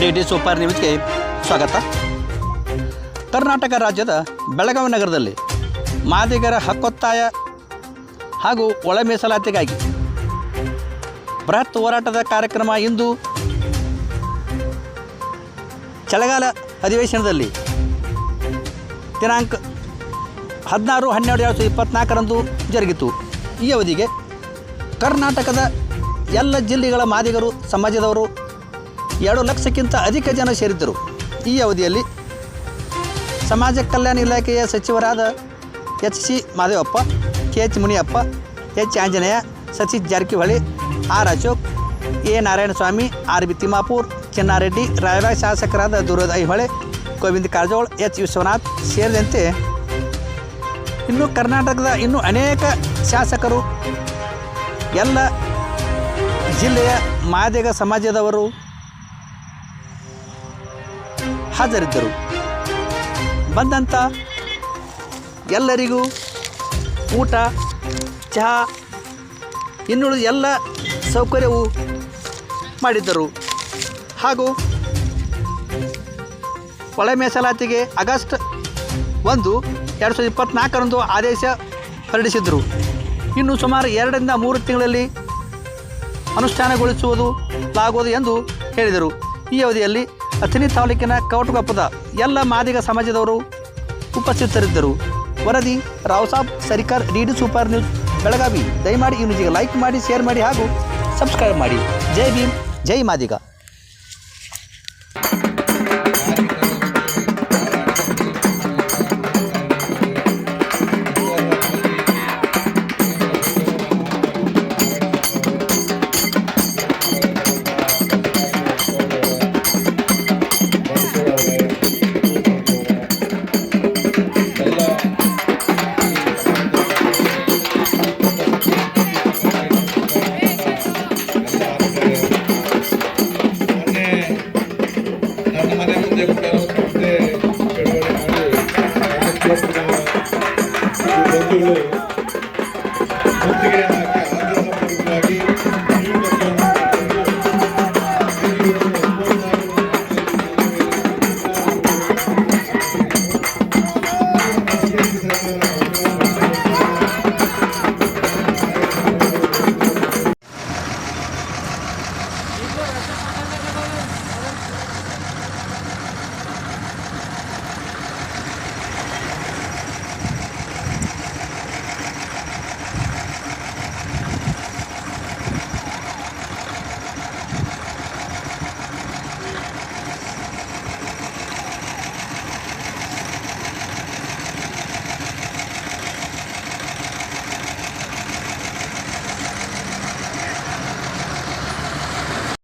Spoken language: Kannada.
ಡಿ ಡಿ ಸೂಪರ್ ನ್ಯೂಸ್ಗೆ ಸ್ವಾಗತ. ಕರ್ನಾಟಕ ರಾಜ್ಯದ ಬೆಳಗಾವಿ ನಗರದಲ್ಲಿ ಮಾದಿಗರ ಹಕ್ಕೊತ್ತಾಯ ಹಾಗೂ ಒಳ ಮೀಸಲಾತಿಗಾಗಿ ಬೃಹತ್ ಹೋರಾಟದ ಕಾರ್ಯಕ್ರಮ ಇಂದು ಚಳಿಗಾಲ ಅಧಿವೇಶನದಲ್ಲಿ. ದಿನಾಂಕ ಹದಿನಾರು, ಹನ್ನೆರಡು, ಎರಡು ಸಾವಿರದ ಇಪ್ಪತ್ತ್ನಾಲ್ಕರಂದು ಜರುಗಿತು. ಈ ಅವಧಿಗೆ ಕರ್ನಾಟಕದ ಎಲ್ಲ ಜಿಲ್ಲೆಗಳ ಮಾದಿಗರು, ಸಮಾಜದವರು ಎರಡು ಲಕ್ಷಕ್ಕಿಂತ ಅಧಿಕ ಜನ ಸೇರಿದ್ದರು. ಈ ಅವಧಿಯಲ್ಲಿ ಸಮಾಜ ಕಲ್ಯಾಣ ಇಲಾಖೆಯ ಸಚಿವರಾದ H C Mahadevappa, K H Muniyappa, H Anjaneya, Satish Jarkiholi, R Ashok, A Narayanaswamy, R B Timmapur Chinnareddy Raybag ಶಾಸಕರಾದ ದುರ್ಯೋಧ ಐಹೊಳೆ, ಗೋವಿಂದ ಕಾರಜೋಳ್, ಎಚ್ ವಿಶ್ವನಾಥ್ ಸೇರಿದಂತೆ ಇನ್ನು ಕರ್ನಾಟಕದ ಇನ್ನೂ ಅನೇಕ ಶಾಸಕರು ಎಲ್ಲ ಜಿಲ್ಲೆಯ ಮಾದಿಗ ಸಮಾಜದವರು ಹಾಜರಿದ್ದರು. ಬಂದಂಥ ಎಲ್ಲರಿಗೂ ಊಟ, ಚಹಾ, ಇನ್ನುಳಿದ ಎಲ್ಲ ಸೌಕರ್ಯವು ಮಾಡಿದ್ದರು. ಹಾಗೂ ಒಳ ಮೀಸಲಾತಿಗೆ ಆಗಸ್ಟ್ ಒಂದು ಎರಡು ಸಾವಿರದ ಇಪ್ಪತ್ತ್ನಾಲ್ಕರಂದು ಆದೇಶ ಹೊರಡಿಸಿದರು. ಇನ್ನು ಸುಮಾರು ಎರಡರಿಂದ ಮೂರು ತಿಂಗಳಲ್ಲಿ ಅನುಷ್ಠಾನಗೊಳಿಸುವುದು ಲಾಗುವುದು ಎಂದು ಹೇಳಿದರು. ಈ ಅವಧಿಯಲ್ಲಿ ಅಥಣಿ ತಾಲೂಕಿನ ಕೌಟುಗಪ್ಪದ ಎಲ್ಲ ಮಾದಿಗ ಸಮಾಜದವರು ಉಪಸ್ಥಿತರಿದ್ದರು. ವರದಿ Rao Sab, Sarikar D super news, Belagavi. ದಯಮಾಡಿ ಈ ನ್ಯೂಸಿಗೆ ಲೈಕ್ ಮಾಡಿ, ಶೇರ್ ಮಾಡಿ ಹಾಗೂ ಸಬ್ಸ್ಕ್ರೈಬ್ ಮಾಡಿ. ಜೈ ಭೀಮ್, ಜೈ ಮಾದಿಗ. బంధువులు పూర్తిగా ఆందోళన పూర్తిగా